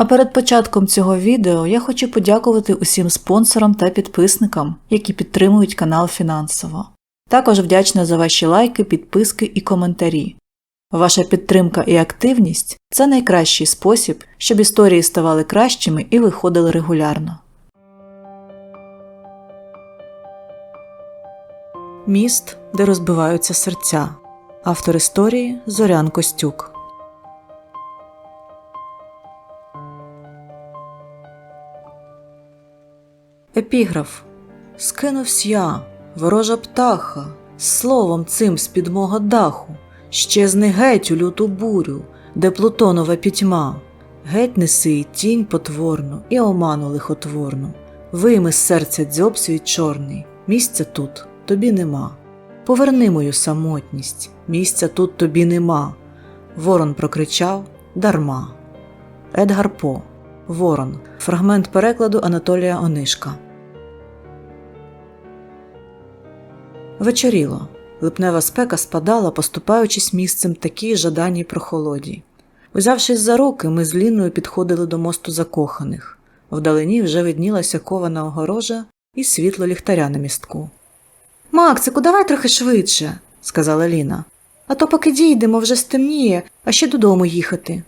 А перед початком цього відео я хочу подякувати усім спонсорам та підписникам, які підтримують канал фінансово. Також вдячна за ваші лайки, підписки і коментарі. Ваша підтримка і активність це найкращий спосіб, щоб історії ставали кращими і виходили регулярно. Міст, де розбиваються серця. Автор історії Зорян Костюк. Епіграф Скинувсь я, ворожа птаха, словом цим з-під мого даху, щезни геть у люту бурю, де Плутонова пітьма, геть неси й тінь потворну і оману лихотворну, вийми з серця дзьоб свій чорний, місця тут тобі нема. Поверни мою самотність, місця тут тобі нема. Ворон прокричав дарма. Едгар По. Ворон. Фрагмент перекладу Анатолія Онишка. Вечоріло. Липнева спека спадала, поступаючись місцем такій жаданій прохолоді. Узявшись за руки, ми з Ліною підходили до мосту закоханих. Вдалині вже виднілася кована огорожа і світло ліхтаря на містку. Максику, давай трохи швидше, сказала Ліна. А то поки дійдемо, вже стемніє, а ще додому їхати.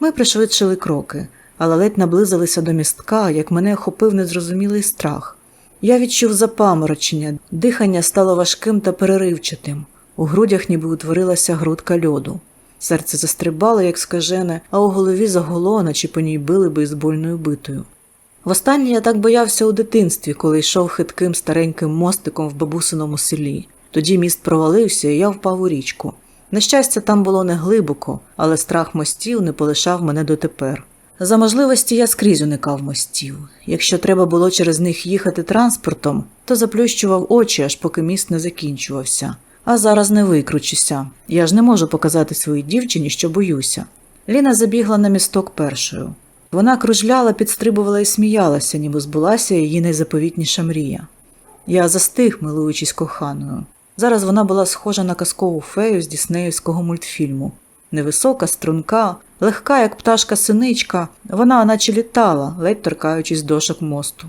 Ми пришвидшили кроки, але ледь наблизилися до містка, як мене охопив незрозумілий страх. Я відчув запаморочення, дихання стало важким та переривчатим. У грудях ніби утворилася грудка льоду. Серце застрибало, як скажене, а у голові загуло, наче по ній били бейсбольною битою. Востаннє я так боявся у дитинстві, коли йшов хитким стареньким мостиком в бабусиному селі. Тоді міст провалився, і я впав у річку. На щастя, там було не глибоко, але страх мостів не полишав мене дотепер. За можливості я скрізь уникав мостів. Якщо треба було через них їхати транспортом, то заплющував очі, аж поки міст не закінчувався. А зараз не викручуся. Я ж не можу показати своїй дівчині, що боюся. Ліна забігла на місток першою. Вона кружляла, підстрибувала і сміялася, ніби збулася її найзаповітніша мрія. Я застиг, милуючись коханою. Зараз вона була схожа на казкову фею з діснеївського мультфільму. Невисока, струнка, легка, як пташка синичка, вона наче літала, ледь торкаючись дошок мосту.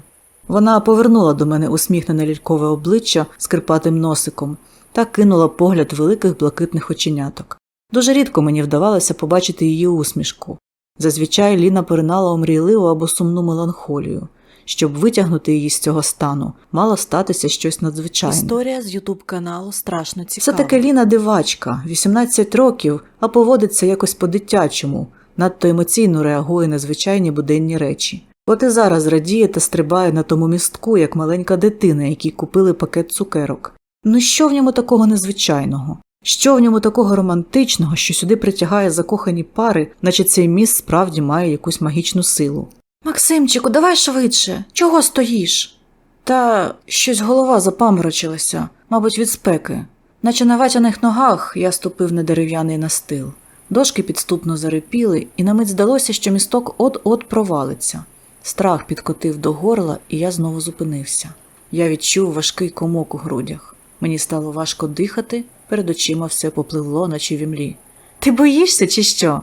Вона повернула до мене усміхнене лількове обличчя з кирпатим носиком та кинула погляд великих блакитних оченяток. Дуже рідко мені вдавалося побачити її усмішку. Зазвичай Ліна поринала у мрійливу або сумну меланхолію. Щоб витягнути її з цього стану, мало статися щось надзвичайне. Історія з Ютуб каналу страшно цікава. Це таки Ліна дивачка, 18 років, а поводиться якось по-дитячому, надто емоційно реагує на звичайні буденні речі. От і зараз радіє та стрибає на тому містку, як маленька дитина, якій купили пакет цукерок. Ну що в ньому такого незвичайного? Що в ньому такого романтичного, що сюди притягає закохані пари, наче цей міст справді має якусь магічну силу? Максимчику, давай швидше. Чого стоїш? Та щось голова запаморочилася, мабуть, від спеки. Наче на ватяних ногах я ступив на дерев'яний настил. Дошки підступно зарипіли, і на мить здалося, що місток от-от провалиться. Страх підкотив до горла, і я знову зупинився. Я відчув важкий комок у грудях. Мені стало важко дихати, перед очима все попливло, наче в імлі. Ти боїшся, чи що?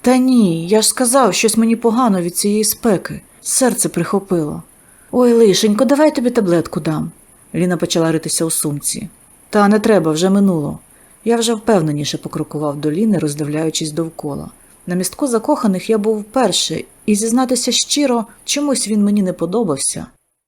Та ні, я ж сказав, щось мені погано від цієї спеки. Серце прихопило. Ой, лишенько, давай тобі таблетку дам. Ліна почала ритися у сумці. Та не треба, вже минуло. Я вже впевненіше покрокував до Ліни, роздивляючись довкола. На містку закоханих я був вперше, і зізнатися щиро, чомусь він мені не подобався.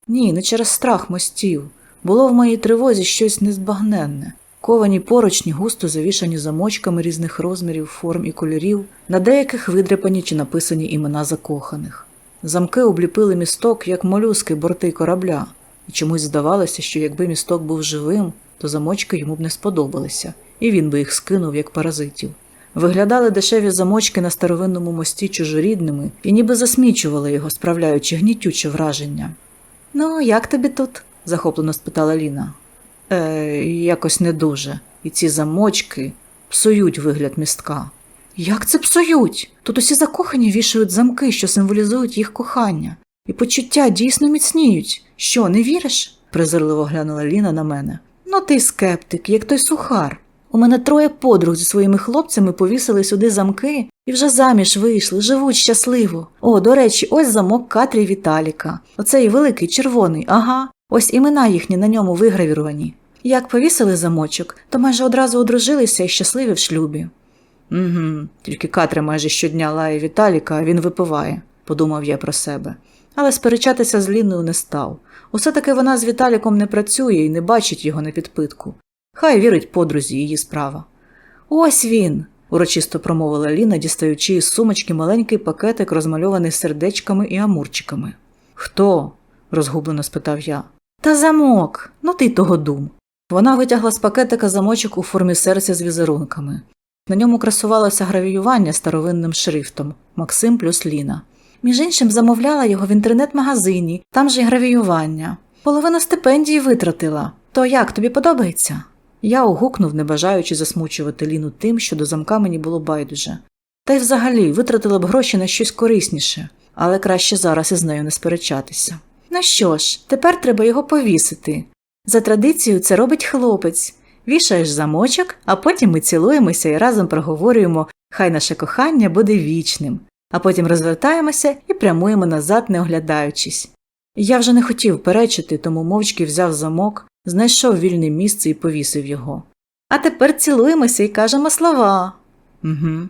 Ні, не через страх мостів. Було в моїй тривозі щось незбагненне. Ковані поручні, густо завішані замочками різних розмірів, форм і кольорів, на деяких видряпані чи написані імена закоханих. Замки обліпили місток, як молюски борти корабля, і чомусь здавалося, що якби місток був живим, то замочки йому б не сподобалися, і він би їх скинув, як паразитів. Виглядали дешеві замочки на старовинному мості чужорідними і ніби засмічували його, справляючи гнітюче враження. Ну, як тобі тут? захоплено спитала Ліна. Е, якось не дуже. І ці замочки псують вигляд містка. Як це псують? Тут усі закохані вішають замки, що символізують їх кохання, і почуття дійсно міцніють. Що, не віриш? презирливо глянула Ліна на мене. Ну ти скептик, як той сухар. У мене троє подруг зі своїми хлопцями повісили сюди замки і вже заміж вийшли, живуть щасливо. О, до речі, ось замок Катрі Віталіка. Оцей великий червоний, ага. Ось імена їхні на ньому вигравіровані. Як повісили замочок, то майже одразу одружилися і щасливі в шлюбі. Угу, тільки Катря майже щодня лає Віталіка, а він випиває, подумав я про себе. Але сперечатися з Ліною не став. Усе таки вона з Віталіком не працює і не бачить його на підпитку. Хай вірить подрузі її справа. Ось він, урочисто промовила Ліна, дістаючи із сумочки маленький пакетик, розмальований сердечками і амурчиками. Хто? розгублено спитав я. Та замок, ну ти того дум. Вона витягла з пакетика замочок у формі серця з візерунками. На ньому красувалося гравіювання старовинним шрифтом Максим плюс Ліна. Між іншим замовляла його в інтернет-магазині, там же й гравіювання. Половину стипендії витратила. То як тобі подобається? Я угукнув, не бажаючи засмучувати Ліну тим, що до замка мені було байдуже. Та й взагалі витратила б гроші на щось корисніше, але краще зараз із нею не сперечатися. Ну що ж, тепер треба його повісити. За традицією це робить хлопець. Вішаєш замочок, а потім ми цілуємося і разом проговорюємо, хай наше кохання буде вічним, а потім розвертаємося і прямуємо назад, не оглядаючись. Я вже не хотів перечити, тому мовчки взяв замок, знайшов вільне місце і повісив його. А тепер цілуємося і кажемо слова. Угу.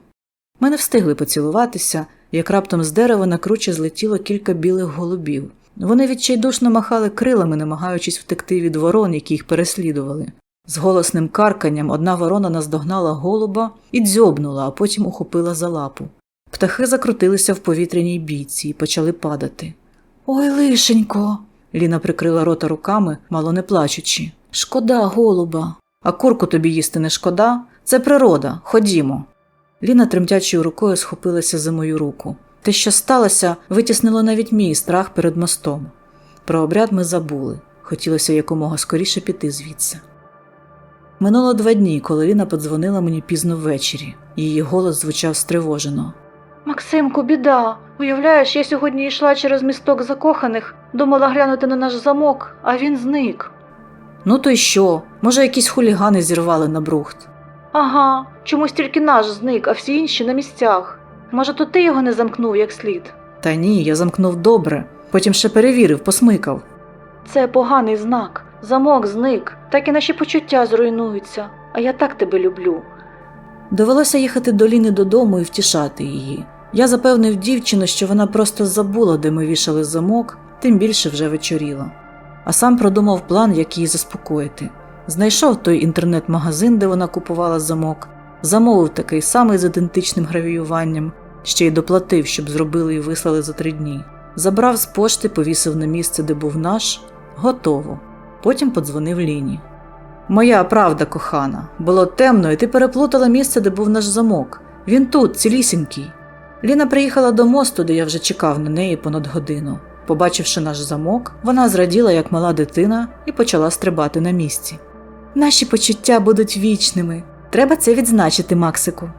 Ми не встигли поцілуватися, як раптом з дерева на круче злетіло кілька білих голубів. Вони відчайдушно махали крилами, намагаючись втекти від ворон, які їх переслідували. З голосним карканням одна ворона наздогнала голуба і дзьобнула, а потім ухопила за лапу. Птахи закрутилися в повітряній бійці і почали падати. Ой, лишенько. Ліна прикрила рота руками, мало не плачучи. Шкода, голуба. А курку тобі їсти не шкода? Це природа. Ходімо. Ліна тремтячою рукою схопилася за мою руку. Те, що сталося, витіснило навіть мій страх перед мостом. Про обряд ми забули. Хотілося якомога скоріше піти звідси. Минуло два дні, коли Ліна подзвонила мені пізно ввечері. Її голос звучав стривожено. Максимку, біда. Уявляєш, я сьогодні йшла через місток закоханих, думала глянути на наш замок, а він зник. Ну то й що? Може, якісь хулігани зірвали на брухт. Ага, чомусь тільки наш зник, а всі інші на місцях. Може, то ти його не замкнув як слід? Та ні, я замкнув добре, потім ще перевірив, посмикав. Це поганий знак. Замок зник, так і наші почуття зруйнуються, а я так тебе люблю. Довелося їхати до Ліни додому і втішати її. Я запевнив дівчину, що вона просто забула, де ми вішали замок, тим більше вже вечоріло. А сам продумав план, як її заспокоїти. Знайшов той інтернет-магазин, де вона купувала замок, замовив такий самий з ідентичним гравіюванням, ще й доплатив, щоб зробили і вислали за три дні. Забрав з пошти, повісив на місце, де був наш, готово. Потім подзвонив Ліні. Моя правда, кохана, було темно, і ти переплутала місце, де був наш замок. Він тут, цілісінький. Ліна приїхала до мосту, де я вже чекав на неї понад годину. Побачивши наш замок, вона зраділа, як мала дитина, і почала стрибати на місці. Наші почуття будуть вічними. Треба це відзначити, Максику.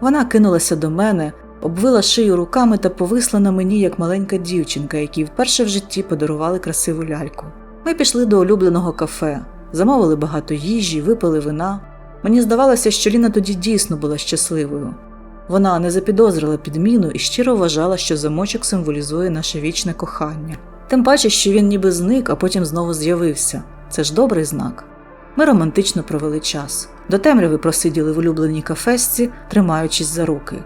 Вона кинулася до мене, обвила шию руками та повисла на мені, як маленька дівчинка, якій вперше в житті подарували красиву ляльку. Ми пішли до улюбленого кафе, замовили багато їжі, випили вина. Мені здавалося, що Ліна тоді дійсно була щасливою. Вона не запідозрила підміну і щиро вважала, що замочок символізує наше вічне кохання. Тим паче, що він ніби зник, а потім знову з'явився. Це ж добрий знак. Ми романтично провели час. До темряви просиділи в улюбленій кафесці, тримаючись за руки.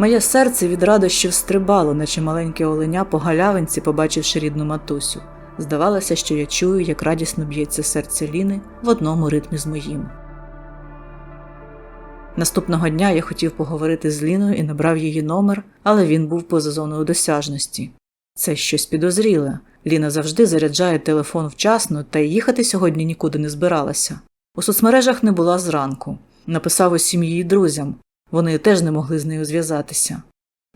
Моє серце від радощів стрибало, наче маленьке оленя по галявинці, побачивши рідну матусю. Здавалося, що я чую, як радісно б'ється серце Ліни в одному ритмі з моїм. Наступного дня я хотів поговорити з Ліною і набрав її номер, але він був поза зоною досяжності. Це щось підозріле. Ліна завжди заряджає телефон вчасно, та й їхати сьогодні нікуди не збиралася. У соцмережах не була зранку. Написав усім її друзям. Вони теж не могли з нею зв'язатися.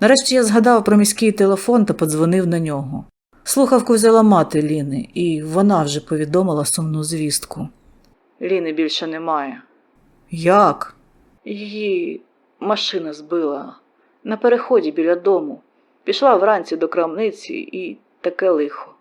Нарешті я згадав про міський телефон та подзвонив на нього. Слухавку взяла мати Ліни, і вона вже повідомила сумну звістку. Ліни більше немає. Як? Її машина збила на переході біля дому. Пішла вранці до крамниці і таке лихо.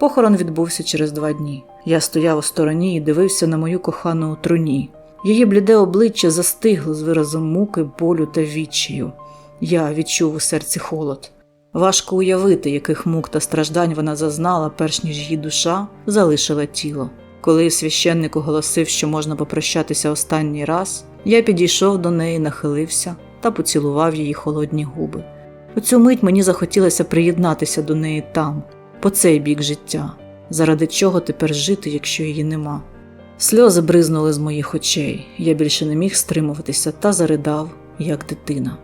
Похорон відбувся через два дні. Я стояв у стороні і дивився на мою кохану у труні. Її бліде обличчя застигло з виразом муки, болю та відчаю. Я відчув у серці холод. Важко уявити, яких мук та страждань вона зазнала, перш ніж її душа залишила тіло. Коли священник оголосив, що можна попрощатися останній раз, я підійшов до неї, нахилився та поцілував її холодні губи. У цю мить мені захотілося приєднатися до неї там, по цей бік життя, заради чого тепер жити, якщо її нема. Сльози бризнули з моїх очей, я більше не міг стримуватися та заридав, як дитина.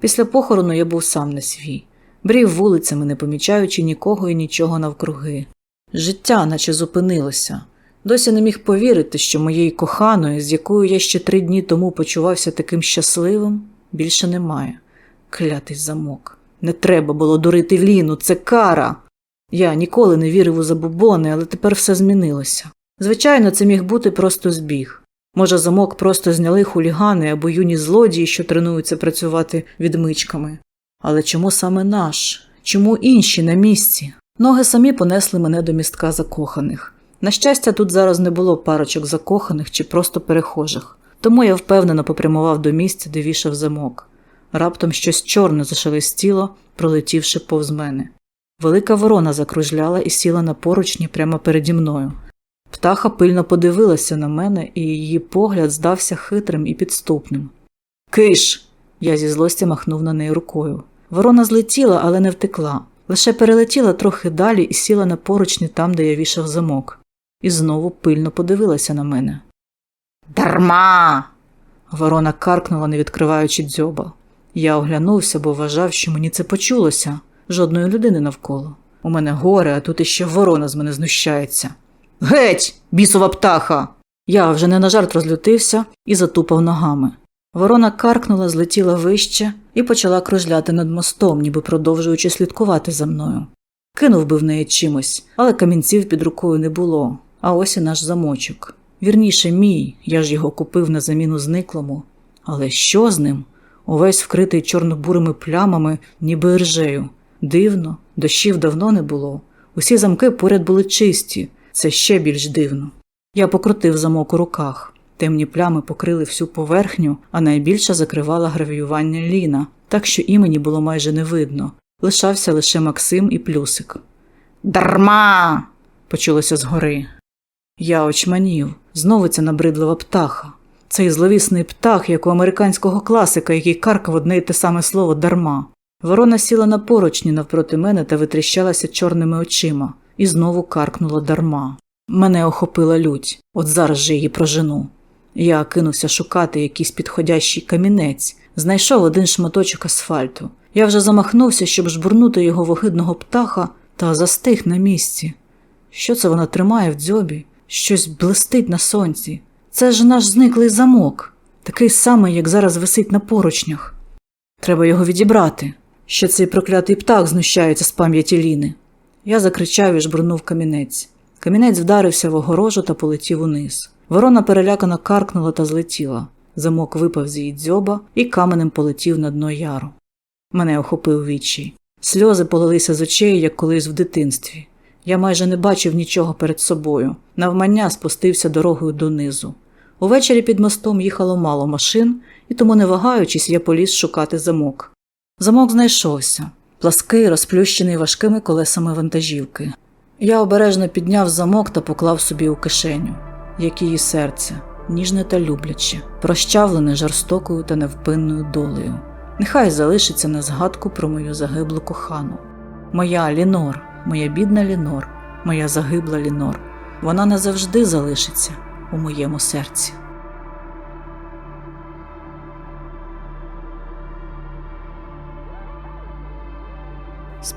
Після похорону я був сам не свій, брів вулицями, не помічаючи нікого і нічого навкруги. Життя наче зупинилося. Досі не міг повірити, що моєї коханої, з якою я ще три дні тому почувався таким щасливим, більше немає. Клятий замок. Не треба було дурити Ліну, це кара. Я ніколи не вірив у забобони, але тепер все змінилося. Звичайно, це міг бути просто збіг. Може, замок просто зняли хулігани або юні злодії, що тренуються працювати відмичками. Але чому саме наш? Чому інші на місці? Ноги самі понесли мене до містка закоханих. На щастя, тут зараз не було парочок закоханих чи просто перехожих, тому я впевнено попрямував до місця, де вішав замок. Раптом щось чорне зашелестіло, пролетівши повз мене. Велика ворона закружляла і сіла на поручні прямо переді мною. Птаха пильно подивилася на мене, і її погляд здався хитрим і підступним. Киш. Я зі злості махнув на неї рукою. Ворона злетіла, але не втекла. Лише перелетіла трохи далі і сіла на поручні там, де я вішав замок, і знову пильно подивилася на мене. Дарма. Ворона каркнула, не відкриваючи дзьоба. Я оглянувся, бо вважав, що мені це почулося. Жодної людини навколо. У мене горе, а тут іще ворона з мене знущається. Геть, бісова птаха! Я вже не на жарт розлютився і затупав ногами. Ворона каркнула, злетіла вище і почала кружляти над мостом, ніби продовжуючи слідкувати за мною. Кинув би в неї чимось, але камінців під рукою не було, а ось і наш замочок. Вірніше, мій, я ж його купив на заміну зниклому. Але що з ним? Увесь вкритий чорно-бурими плямами, ніби іржею. Дивно, дощів давно не було. Усі замки поряд були чисті, це ще більш дивно. Я покрутив замок у руках. Темні плями покрили всю поверхню, а найбільше закривала гравіювання Ліна, так що імені було майже не видно. Лишався лише Максим і плюсик. Дарма. почулося згори. Я очманів. Знову ця набридлива птаха. Цей зловісний птах, як у американського класика, який каркав одне й те саме слово дарма. Ворона сіла на поручні навпроти мене та витріщалася чорними очима, і знову каркнула дарма. Мене охопила лють, от зараз же її прожену. Я кинувся шукати якийсь підходящий камінець, знайшов один шматочок асфальту. Я вже замахнувся, щоб жбурнути його вогидного птаха, та застиг на місці. Що це вона тримає в дзьобі? Щось блистить на сонці. Це ж наш зниклий замок, такий самий, як зараз висить на поручнях. Треба його відібрати. Що цей проклятий птах знущається з пам'яті Ліни. Я закричав і жбурнув камінець. Камінець вдарився в огорожу та полетів униз. Ворона перелякано каркнула та злетіла. Замок випав з її дзьоба і каменем полетів на дно яру. Мене охопив відчай. Сльози полилися з очей, як колись в дитинстві. Я майже не бачив нічого перед собою. Навмання спустився дорогою донизу. Увечері під мостом їхало мало машин, і тому, не вагаючись, я поліз шукати замок. Замок знайшовся плаский, розплющений важкими колесами вантажівки. Я обережно підняв замок та поклав собі у кишеню, як її серце, ніжне та любляче, прощавлене жорстокою та невпинною долею. Нехай залишиться на згадку про мою загиблу кохану. Моя Лінор, моя бідна Лінор, моя загибла Лінор. Вона назавжди залишиться у моєму серці.